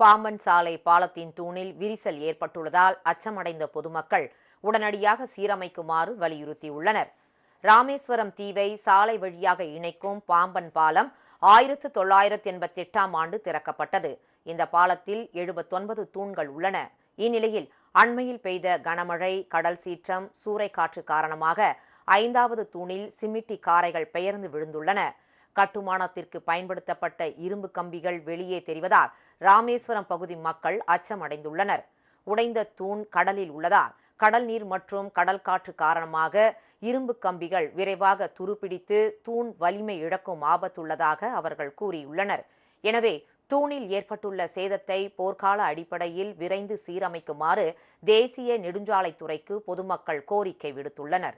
பாம்பன் சாலை பாலத்தின் தூணில் விரிசல் ஏற்பட்டுள்ளதால் அச்சமடைந்த பொதுமக்கள் உடனடியாக சீரமைக்குமாறு வலியுறுத்தியுள்ளனர். ராமேஸ்வரம் தீவை சாலை வழியாக இணைக்கும் பாம்பன் பாலம் ஆயிரத்து தொள்ளாயிரத்து எண்பத்தி எட்டாம் ஆண்டு திறக்கப்பட்டது. இந்த பாலத்தில் எழுபத்தொன்பது தூண்கள் உள்ளன. இந்நிலையில் அண்மையில் பெய்த கனமழை கடல் சீற்றம் சூறைக்காற்று காரணமாக ஐந்தாவது தூணில் சிமிட்டி காரைகள் பெயர்ந்து விழுந்துள்ளன. கட்டுமானத்திற்கு பயன்படுத்தப்பட்ட இரும்பு கம்பிகள் வெளியே தெரிவதால் ராமேஸ்வரம் பகுதி மக்கள் அச்சமடைந்துள்ளனர். உடைந்த தூண் கடலில் உள்ளதால் கடல் நீர் மற்றும் கடல் காற்று காரணமாக இரும்பு கம்பிகள் விரைவாக துருப்பிடித்து தூண் வலிமை இழக்கும் ஆபத்துள்ளதாக அவர்கள் கூறியுள்ளனர். எனவே தூணில் ஏற்பட்டுள்ள சேதத்தை போர்க்கால அடிப்படையில் விரைந்து சீரமைக்குமாறு தேசிய நெடுஞ்சாலைத்துறைக்கு பொதுமக்கள் கோரிக்கை விடுத்துள்ளனர்.